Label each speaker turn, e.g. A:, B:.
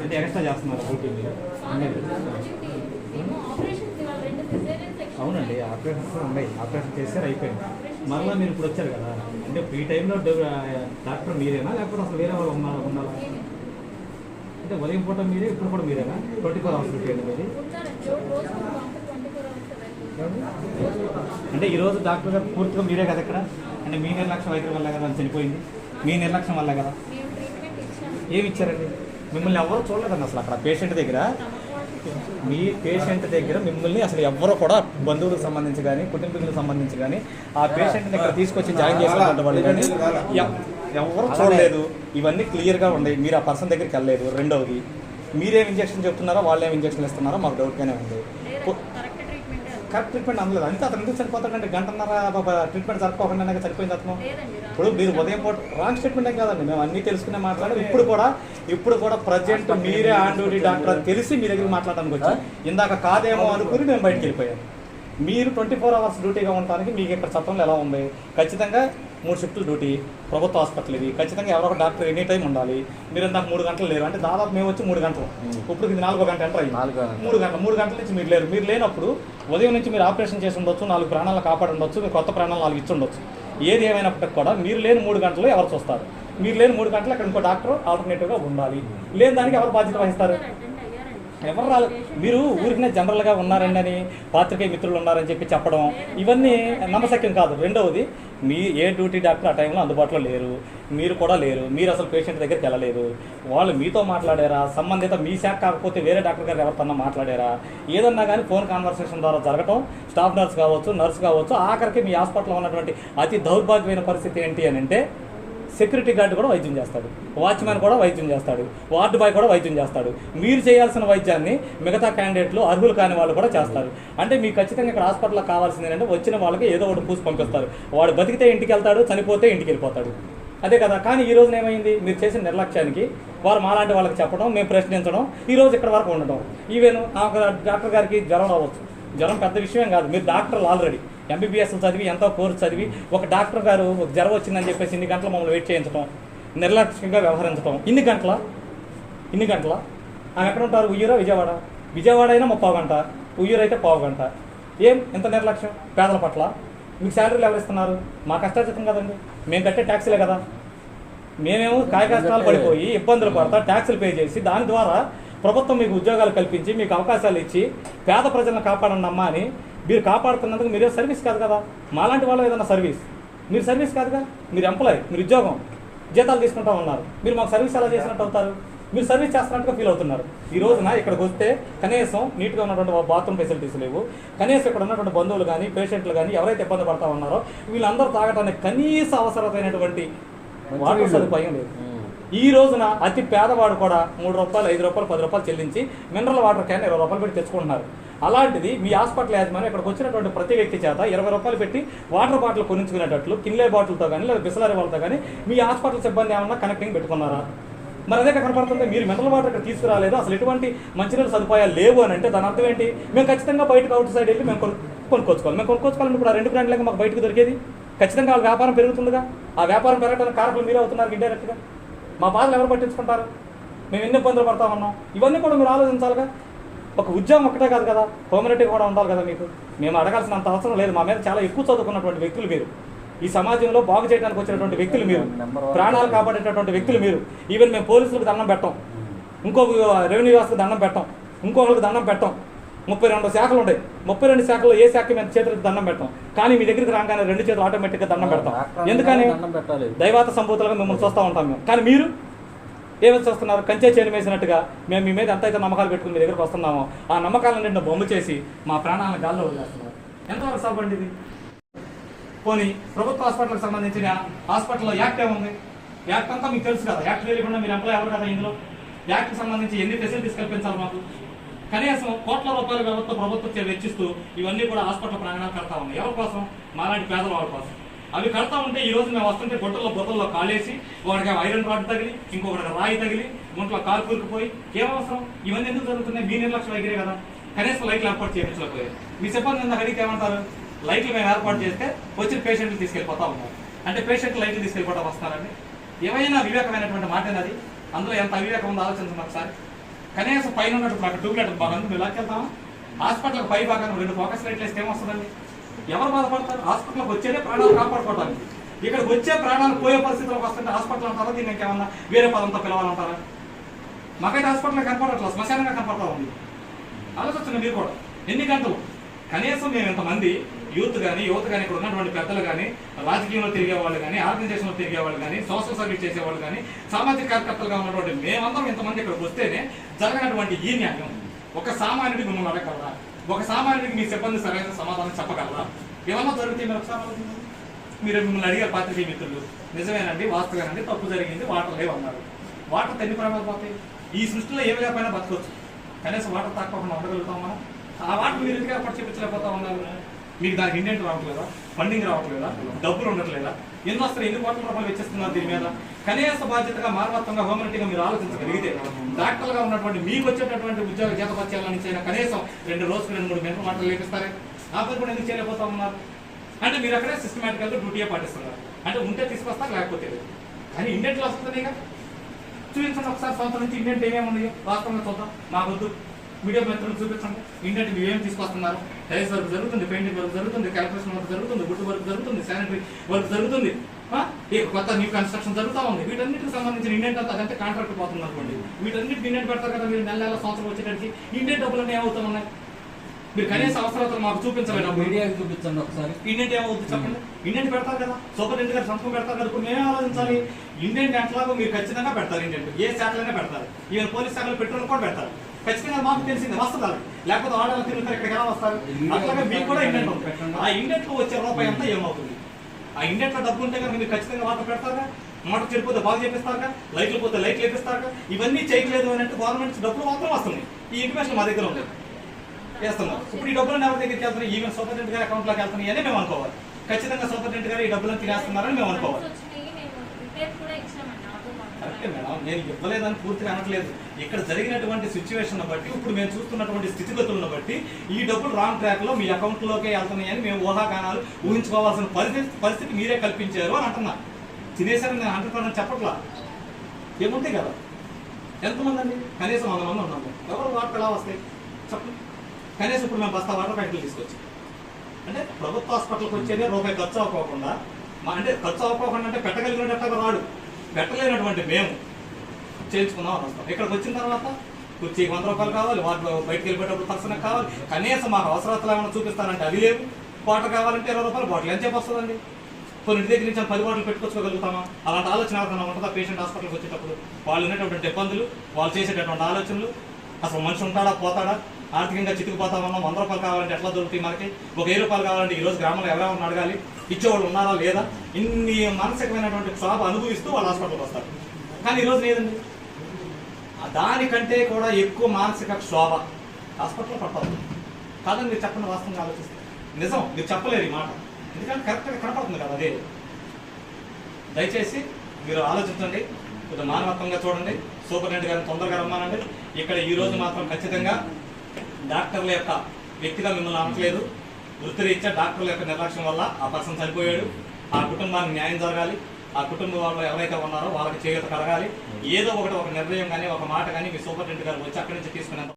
A: అంటే ఎక్స్ట్రా చేస్తున్నారు డ్యూటీ మీరు అవునండి ఆపరేషన్స్ ఉన్నాయి. ఆపరేషన్ చేస్తే అయిపోయింది. మరలా మీరు ఇప్పుడు వచ్చారు కదా? అంటే ఫ్రీ టైంలో డాక్టర్ మీరేనా? లేకపోతే అసలు వేరే వాళ్ళు ఉన్నారు ఉండాలా? అంటే ఉదయం పూట మీరే ఇప్పుడు కూడా మీరేనా? ట్వంటీ ఫోర్ అవర్స్ డ్యూటీ అండి
B: అవర్స్
A: అంటే ఈ రోజు డాక్టర్ గారు పూర్తిగా మీరే కదా ఇక్కడ? అంటే మీ నిర్లక్ష్యం వైద్యుల వల్ల కదా అని చనిపోయింది? మీ నిర్లక్ష్యం వల్ల కదా? ఏమి ఇచ్చారండి మిమ్మల్ని ఎవరు చూడలేదండి అసలు అక్కడ పేషెంట్ దగ్గర. మీ పేషెంట్ దగ్గర మిమ్మల్ని అసలు ఎవరు కూడా బంధువులకు సంబంధించి కానీ కుటుంబీకులకు సంబంధించి కానీ ఆ పేషెంట్ దగ్గర తీసుకొచ్చి జాయిన్ చేసినటువంటి వాళ్ళు కానీ ఎవ్- ఎవరు చూడలేదు. ఇవన్నీ క్లియర్గా ఉన్నాయి. మీరు ఆ పర్సన్ దగ్గరికి వెళ్ళలేదు. రెండవది మీరేం ఇంజక్షన్ చెప్తున్నారో వాళ్ళు ఏం ఇంజక్షన్ ఇస్తున్నారో మాకు డౌట్గానే ఉంది.
B: కరెక్ట్ ట్రీట్మెంట్
A: అందలేదు. అంతే అతను ఎందుకు చనిపోతాడంటే గంటన్నర ట్రీట్మెంట్ జరగకుండా చనిపోయింది అతను ఇప్పుడు మీరు ఉదయం పూట రాంగ్ స్టేట్మెంట్ ఏం కాదండి. మేము అన్ని తెలుసుకునే మాట్లాడాం ఇప్పుడు కూడా ఇప్పుడు కూడా ప్రజెంట్ మీరే ఆన్ డ్యూటీ డాక్టర్ అని తెలిసి మీ దగ్గర మాట్లాడడానికి వచ్చాం ఇందాక కాదేమో అనుకుని మేము బయటికి వెళ్ళిపోయాం మీరు ట్వంటీ ఫోర్ అవర్స్ డ్యూటీగా ఉండడానికి మీకు ఇక్కడ చట్టంలో ఎలా ఉంది? ఖచ్చితంగా మూడు షిఫ్టులు డ్యూటీ ప్రభుత్వ హాస్పిటల్ ఇది ఖచ్చితంగా ఎవరో ఒక డాక్టర్ ఎనీ టైం ఉండాలి. మీరు ఇందాక మూడు గంటలు లేరు. అంటే దాదాపు మేము వచ్చి మూడు గంటలు. ఇప్పుడు ఇది నాలుగో గంట ఎంటర్
C: గంట.
A: మూడు గంటలు మూడు గంటల నుంచి మీరు లేరు. మీరు లేనప్పుడు ఉదయం నుంచి మీరు ఆపరేషన్ చేసి ఉండొచ్చు నాలుగు ప్రాణాలు కాపాడి ఉండొచ్చు మీరు కొత్త ప్రాణాలు నాలుగు ఇచ్చి ఉండొచ్చు. ఏది ఏమైనప్పటికీ కూడా మీరు లేని మూడు గంటలు ఎవరు చూస్తారు. మీరు లేని మూడు గంటలు అక్కడ ఇంకో డాక్టర్ ఆల్టర్నేటివ్గా ఉండాలి. లేని దానికి ఎవరు బాధ్యత వహిస్తారు? ఎవరు రాలేదు మీరు ఊరికినే జనరల్గా ఉన్నారండి అని పాత్రికేయ మిత్రులు ఉన్నారని చెప్పి చెప్పడం ఇవన్నీ నమ్మశక్యం కాదు. రెండవది మీ ఏ డ్యూటీ డాక్టర్ ఆ టైంలో అందుబాటులో లేరు. మీరు కూడా లేరు. మీరు అసలు పేషెంట్ దగ్గరికి వెళ్ళలేరు వాళ్ళు మీతో మాట్లాడారా? సంబంధిత మీ శాఖ కాకపోతే వేరే డాక్టర్ గారు ఎవరితోన్నా మాట్లాడారా? ఏదన్నా కానీ ఫోన్ కాన్వర్సేషన్ ద్వారా జరగటం స్టాఫ్ నర్స్ కావచ్చు నర్స్ కావచ్చు ఆఖరికి మీ హాస్పిటల్లో ఉన్నటువంటి అతి దౌర్భాగ్యమైన పరిస్థితి ఏంటి అని అంటే సెక్యూరిటీ గార్డు కూడా వైద్యం చేస్తాడు. వాచ్మెన్ కూడా వైద్యం చేస్తాడు. వార్డు బాయ్ కూడా వైద్యం చేస్తాడు. మీరు చేయాల్సిన వైద్యాన్ని మిగతా క్యాండిడేట్లు అర్హులు కాని వాళ్ళు కూడా చేస్తారు. అంటే మీకు ఖచ్చితంగా ఇక్కడ హాస్పిటల్లో కావాల్సింది ఏంటంటే వచ్చిన వాళ్ళకి ఏదో ఒకటి పూసి పంపిస్తారు. వాడు బతికితే ఇంటికి వెళ్తాడు చనిపోతే ఇంటికి వెళ్ళిపోతాడు. అదే కదా. కానీ ఈ రోజున ఏమైంది? మీరు చేసిన నిర్లక్ష్యానికి వారు మాలాంటి వాళ్ళకి చెప్పడం మేము ప్రశ్నించడం ఈ రోజు ఇక్కడ వరకు ఉండడం ఈవెన్ నాకు డాక్టర్ గారికి జ్వరం రావచ్చు. జ్వరం పెద్ద విషయం కాదు. మీరు డాక్టర్లు ఆల్రెడీ. ఎంబీబీఎస్ చదివి ఎంతో కోర్సు చదివి ఒక డాక్టర్ గారు ఒక జ్వరం వచ్చిందని చెప్పేసి ఇన్ని గంటలు మమ్మల్ని వెయిట్ చేయించడం నిర్లక్ష్యంగా వ్యవహరించడం ఇన్ని గంటల? ఇన్ని గంటల? ఆమె ఎక్కడ ఉంటారు? ఉయ్యూరా? విజయవాడ? విజయవాడ అయినా ముప్పావు గంట. ఉయ్యూరు అయితే పావు గంట. ఏం? ఎంత నిర్లక్ష్యం? పేదల పట్ల? మీకు శాలరీలు ఎవరు ఇస్తున్నారు? మా కష్టాచితం కదండి. మేము కట్టే ట్యాక్సీలే కదా. మేమేమో కాయ కష్టాలు పడిపోయి ఇబ్బందులు పడతా ట్యాక్సులు పే చేసి దాని ద్వారా ప్రభుత్వం మీకు ఉద్యోగాలు కల్పించి మీకు అవకాశాలు ఇచ్చి పేద ప్రజలను కాపాడండి అమ్మా అని మీరు కాపాడుతున్నందుకు మీరే సర్వీస్ కాదు కదా? మాలాంటి వాళ్ళు ఏదైనా సర్వీస్? మీరు సర్వీస్ కాదుగా? మీరు ఎంప్లాయ్ మీరు ఉద్యోగం జీతాలు తీసుకుంటా ఉన్నారు మీరు మాకు సర్వీస్ ఎలా చేసినట్టు అవుతారు? మీరు సర్వీస్ చేస్తున్నట్టుగా ఫీల్ అవుతున్నారు. ఈ రోజున ఇక్కడికి వస్తే కనీసం నీట్గా ఉన్నటువంటి బాత్రూమ్ ఫెసిలిటీస్ లేవు. కనీసం ఇక్కడ ఉన్నటువంటి బంధువులు కానీ పేషెంట్లు కానీ ఎవరైతే ఇబ్బంది పడతా ఉన్నారో వీళ్ళందరూ తాగటానికి కనీస అవసరమైనటువంటి వాటర్ సదుపాయం లేదు. ఈ రోజున అతి పేదవాడు కూడా మూడు రూపాయలు ఐదు రూపాయలు పది రూపాయలు చెల్లించి మినరల్ వాటర్ క్యాన్ ఇరవై రూపాయలు పెట్టి తెచ్చుకుంటున్నారు. అలాంటిది మీ హాస్పిటల్ యాజమాన్యం ఇక్కడికి వచ్చినటువంటి ప్రతి వ్యక్తి చేత ఇరవై రూపాయలు పెట్టి వాటర్ బాటిల్ కొనించుకునేటట్లు కిన్లే బాటిల్తో కానీ లేదా బిస్లరీ వాళ్ళతో కానీ మీ హాస్పిటల్ సిబ్బంది ఏమన్నా కనెక్టింగ్ పెట్టుకున్నారా? మరి అదే కనపడుతుంది మీరు మినరల్ వాటర్ ఇక్కడ తీసుకురాలేదు అసలు ఎటువంటి మంచినీళ్ళ సదుపాయాలు లేవు అని అంటే దాని అర్థం ఏంటి? మేము ఖచ్చితంగా బయటకు అవుట్ సైడ్ వెళ్ళి మేము కొనుక్కోవాలి మేము కొనుక్కోవాలంటే ఇప్పుడు ఆ రెండు బ్రాండ్లకి మాకు బయటకు దొరికేది? ఖచ్చితంగా వాళ్ళ వ్యాపారం పెరుగుతుందిగా? ఆ వ్యాపారం పెరగడానికి కారకులు మీరే అవుతున్నారు ఇండైరెక్ట్గా మా బాధలు ఎవరు పట్టించుకుంటారు? మేము ఎన్ని ఇబ్బందులు పడతా ఉన్నాం? ఇవన్నీ కూడా మీరు ఆలోచించాలిగా? ఒక ఉద్యోగం ఒకటే కాదు కదా? పర్మనెంట్గా కూడా ఉండాలి కదా మీకు? మేము అడగాల్సినంత అవసరం లేదు. మా మీద చాలా ఎక్కువ చదువుకున్నటువంటి వ్యక్తులు మీరు. ఈ సమాజంలో బాగు చేయడానికి వచ్చినటువంటి వ్యక్తులు మీరు. ప్రాణాలు కాపాడేటటువంటి వ్యక్తులు మీరు. ఈవెన్ మేము పోలీసులకు దండం పెట్టాం. ఇంకో రెవెన్యూ వ్యవస్థకు దండం పెట్టాం. ఇంకొకరికి దండం పెట్టాం. ముప్పై రెండు శాఖలు ఉన్నాయి ముప్పై రెండు శాఖల్లో ఏ శాఖ మేము చేతులకు దండం పెట్టాం కానీ మీ దగ్గరికి రాగానే రెండు చేతులు ఆటోమేటిక్గా దండం పెడతాం. ఎందుకని? దైవాత సంభూతులుగా మిమ్మల్ని చూస్తూ ఉంటాం మేము. కానీ మీరు ఏమైతే చూస్తున్నారు? కంచె చేయడం వేసినట్టుగా మేము మీ మీద ఎంతైతే నమ్మకాలు పెట్టుకుని మీ దగ్గరకు వస్తున్నామో ఆ నమ్మకాలన్నింటిని బొమ్మ చేసి మా ప్రాణాలను గాల్లో వదిలేస్తున్నారు. ఎంతవరకు సభండి ఇది? పోనీ ప్రభుత్వ హాస్పిటల్కి సంబంధించిన హాస్పిటల్లో యాక్ట్ ఏముంది? యాక్ట్ అంతా మీకు తెలుసు కదా. యాక్ట్ తెలియకుండా మీరు ఎంప్లాయ్ ఎవరు కదా ఇందులో? యాక్ట్కి సంబంధించి ఎన్ని ఫెసిలిటీస్ కల్పించాలి మాకు? కనీసం కోట్ల రూపాయల వ్యవస్థ ప్రభుత్వం వెచ్చిస్తూ ఇవన్నీ కూడా హాస్పిటల్ ప్రాంగణాలు కడతా ఉన్నాయి. ఎవరి కోసం? మాలాంటి పేదవాళ్ళ కోసం. అవి కడతా ఉంటే ఈ రోజు మేము వస్తుంటే గుట్టల్లో బుట్టల్లో కాలేసి ఒకటికి ఐరన్ రాడ్ తగిలి ఇంకొకటికి రాయి తగిలి ఒంట్లో కాలు కూరుకుపోయి ఏమవసరం? ఇవన్నీ ఎందుకు జరుగుతున్నాయి? మీ నిర్లక్ష్యం ఎగిరే కదా. కనీసం లైట్లు ఏర్పాటు చేయించలేకపోయారు. మీ సిబ్బంది ఇందాక అడిగితే ఏమంటారు? లైట్లు మేము ఏర్పాటు చేస్తే వచ్చిన పేషెంట్లు తీసుకెళ్ళిపోతా ఉన్నాం అంటే పేషెంట్లు లైట్లు తీసుకెళ్ళిపోవడం వస్తారండి. ఏమైనా వివేకమైనటువంటి మాట అది? అందులో ఎంత అవివేకం ఉందో ఆలోచించండి ఒకసారి. కనీసం పైన ఉన్నట్టు నాకు టూలెట్ బాగుంది. మేము లాక్కెళ్తామా హాస్పిటల్కి పై భాగం రెండు ఫోకస్ లైట్లు వేస్తే ఏమొస్తుందండి? ఎవరు బాధపడతారు? హాస్పిటల్కి వచ్చేదే ప్రాణాలు కాపాడుకోవడానికి. ఇక్కడికి వచ్చే ప్రాణాలు పోయే పరిస్థితులకు వస్తుంటే హాస్పిటల్ అంటారా? దీన్ని ఇంకేమన్నా వేరే పదంతో పిలవాలంటారా? మాకైతే హాస్పిటల్ కనపడట్లేదు శ్మశానంగా కనపడతా ఉంది. ఆలోచన మీరు కూడా. ఎన్ని గంటలు? కనీసం మేము ఇంతమంది యూత్ కానీ యువత కానీ ఇక్కడ ఉన్నటువంటి పెద్దలు కానీ రాజకీయంలో తిరిగే వాళ్ళు కానీ ఆర్గనైజేషన్లో తిరిగే వాళ్ళు కానీ సోషల్ సర్వీస్ చేసే వాళ్ళు కానీ సామాజిక కార్యకర్తలుగా ఉన్నటువంటి మేమందరం ఇంతమంది ఇక్కడికి వస్తేనే జరగనటువంటి ఈ న్యాయం. ఒక సామాన్యుడికి మిమ్మల్ని అడగలరా ఒక సామాన్యుడికి మీ సిబ్బంది సరైన సమాధానం చెప్పగలరా? ఏమన్నా జరిగితే మీరు ఒకసారి మీరు మిమ్మల్ని అడిగారు పాత్రికేయ మిత్రులు. నిజమేనండి వాస్తవేనండి తప్పు జరిగింది వాటర్ లేవన్నారు. వాటర్ ఎన్ని ప్రమాదాలు పోతాయి ఈ సృష్టిలో ఏమి లేకపోయినా బతకొచ్చు. కనీసం వాటర్ తాకపోకుండా ఉండగలుగుతాం మనం? ఆ వాటర్ మీరు ఎందుకు ఏర్పాటు చేయించలేకపోతా ఉన్నారు? మీకు దానికి ఇండెంట్ రావట్లేదా? ఫండింగ్ రావట్లేదా? డబ్బులు ఉండట్లేదా? ఎన్ని వస్తారు ఎన్ని కోట్ల రూపాయలు వెచ్చిస్తున్నారు దీని మీద? కనీస బాధ్యతగా మానవత్వంగా హోమరెడ్డిగా మీరు ఆలోచించగలిగితే డాక్టర్గా ఉన్నటువంటి మీకు వచ్చేటటువంటి ఉద్యోగ జీతపత్యాల చేయడం అయినా కనీసం రెండు రోజులు రెండు మూడు గంటలు మాటలు లేపిస్తారే? ఆ పని కూడా ఎందుకు చేయలేకపోతా ఉన్నారు? అంటే మీరు అక్కడే సిస్టమేటిక్గా డ్యూటీయే పాటిస్తున్నారు. అంటే ఉంటే తీసుకొస్తారు లేకపోతే కానీ ఇండెంట్లు వస్తుంది కదా చూపించండి ఒకసారి సంవత్సరం నుంచి ఇండెంట్ ఏమేమి ఉన్నాయో? వాస్తవంగా చూద్దాం. మా వద్దు మీడియా మిత్రులు చూపించండి. మీరు ఏం తీసుకొస్తున్నారు? టైల్స్ వర్క్ జరుగుతుంది పెయింటింగ్ వర్క్ జరుగుతుంది క్యాలిక్యులేషన్ వర్క్ జరుగుతుంది గుడ్ వర్క్ జరుగుతుంది శానిటరీ వర్క్ జరుగుతుంది. కొత్త న్యూ కన్స్ట్రక్షన్ జరుగుతూ ఉంది. వీటన్నిటికి సంబంధించిన ఇండెంట్ అంతా అదంటే కాంట్రాక్ట్ పోతుంది అనుకోండి. వీటన్నిటికి ఇండెంట్ పెడతారు కదా మీరు నెల నెల సంవత్సరం వచ్చేటరికి ఇండెంట్ డబ్బులన్నీ ఏమవుతా ఉన్నాయి? మీరు కనీస అవసరాలు మాకు చూపించలేదు
C: మీడియాకి చూపించండి ఒకసారి.
A: ఇండియన్ ఏమవుతుంది చెప్పండి. ఇండియన్ పెడతారు కదా. సూపరింటెండెంట్ గారు సంతకం పెడతారు కదా. మేమే ఆలోచించాలి. ఇండియన్ ఎట్లాగో మీరు ఖచ్చితంగా పెడతారు ఇండియన్ ఏ శాఖలైనా పెడతారు. ఈవెన్ పోలీస్ శాఖలో పెట్రోల్ కూడా పెడతారు. ఖచ్చితంగా మాకు తెలిసింది వస్తుంది లేకపోతే ఆడవాళ్ళు తిరుగుతారు ఇక్కడికి ఎలా వస్తారు? అట్లాగే మీకు కూడా ఇండియన్ ఉంది ఆ ఇండియన్లో వచ్చే రూపాయి అంతా ఏమవుతుంది? ఆ ఇండియన్లో డబ్బు ఉంటే కనుక మీరు ఖచ్చితంగా వాటర్ పెడతారుగా? మోటార్ చెడిపోతే బాగు చేపిస్తారుగా? లైట్లు పోతే లైట్లు వేపిస్తారుగా? ఇవన్నీ చేయట్లేదు అని అంటే గవర్నమెంట్ డబ్బులు మాత్రం వస్తుంది ఈ ఇన్ఫర్మేషన్ మా దగ్గర ఉంది. వేస్తున్నారు. ఇప్పుడు ఈ డబ్బులను ఎవరి దగ్గరికి వెళ్తున్నాయి? ఈవెన్ సూపరింటెండెంట్ గారి అకౌంట్లోకి వెళ్తున్నాయి అని మేము అనుకోవాలి. ఖచ్చితంగా సూపరింటెండెంట్ గారు ఈ డబ్బులను తినేస్తున్నారని మేము అనుకోవాలి. కరెక్టే మేడం నేను ఇవ్వలేదని పూర్తిగా అనట్లేదు. ఇక్కడ జరిగినటువంటి సిచ్యువేషన్ బట్టి ఇప్పుడు మేము చూస్తున్నటువంటి స్థితిగతులను బట్టి ఈ డబ్బులు రాంగ్ ట్రాక్లో మీ అకౌంట్లోకే వెళ్తున్నాయని మేము ఊహాగానాలు ఊహించుకోవాల్సిన పరిస్థితి పరిస్థితి మీరే కల్పించారు అని అంటున్నా. తినేసారని నేను అంటున్నాను చెప్పట్లా? ఏముంటాయి కదా? ఎంతమంది అండి? కనీసం వంద మంది ఉన్నాము. ఎవరు వాటర్ ఎలా వస్తాయి? చెప్పండి. కనీసం ఇప్పుడు మేము బస్తా వాటర్ ప్యాకెట్లు తీసుకొచ్చి. అంటే ప్రభుత్వ హాస్పిటల్కి వచ్చేదే రూపాయి ఖర్చు అవ్వకోకుండా మా అంటే ఖర్చు అవ్వకోకుండా అంటే పెట్టగలిగినట్టుగా రాడు? అంటే మేము చేయించుకుందాం అని వస్తాం. ఇక్కడికి వచ్చిన తర్వాత కుర్చీకి వంద రూపాయలు కావాలి వాటిలో బయటకు వెళ్ళిపోయేటప్పుడు పర్సనకి కావాలి. కనీసం మాకు అవసరాలు ఏమైనా చూపిస్తానంటే అది లేవు. వాటర్ కావాలంటే ఇరవై రూపాయలు బాటిల్ ఎంత వస్తుందండి కొన్ని ఇంటి దగ్గర నుంచి పది బాటిల్ పెట్టుకోగలుగుతామా అలాంటి ఆలోచన ఎవరైనా ఉంటుందా పేషెంట్ హాస్పిటల్కి వచ్చేటప్పుడు? వాళ్ళు ఉన్నటువంటి ఇబ్బందులు వాళ్ళు చేసేటటువంటి ఆలోచనలు అసలు మనిషి ఉంటాడా పోతాడా? ఆర్థికంగా చితికిపోతామన్నా వంద రూపాయలు కావాలంటే ఎట్లా దొరుకుతాయి మనకి? ఒక వెయ్యి రూపాయలు కావాలంటే ఈ రోజు గ్రామంలో ఎవరెవరిని అడగాలి. ఇచ్చేవాళ్ళు ఉన్నారా లేదా? ఇన్ని మానసికమైనటువంటి క్షోభ అనుభవిస్తూ వాళ్ళు హాస్పిటల్కి వస్తారు. కానీ ఈరోజు లేదండి. దానికంటే కూడా ఎక్కువ మానసిక క్షోభ హాస్పిటల్లో పడతారు. కాదని మీరు చెప్పండి వాస్తవంగా ఆలోచిస్తే. నిజం మీరు చెప్పలేరు ఈ మాట. ఎందుకంటే కరెక్ట్గా కనపడుతుంది కదా అదే. దయచేసి మీరు ఆలోచించండి కొంచెం మానవత్వంగా చూడండి. సూపరింటెండెంట్ గారిని తొందరగా రమ్మానండి. ఇక్కడ ఈ రోజు మాత్రం ఖచ్చితంగా డాక్టర్ల యొక్క వ్యక్తిగా మిమ్మల్ని అనట్లేదు వృత్తిరీత్యా డాక్టర్ల యొక్క నిర్లక్ష్యం వల్ల ఆ పర్సన్ చనిపోయాడు. ఆ కుటుంబానికి న్యాయం జరగాలి. ఆ కుటుంబ వాళ్ళు ఎవరైతే ఉన్నారో వాళ్ళకి చేయూత కలగాలి. ఏదో ఒకటి ఒక నిర్ణయం కానీ ఒక మాట కానీ మీ సూపరింటెండెంట్ గారు వచ్చి అక్కడి నుంచి తీసుకునేంత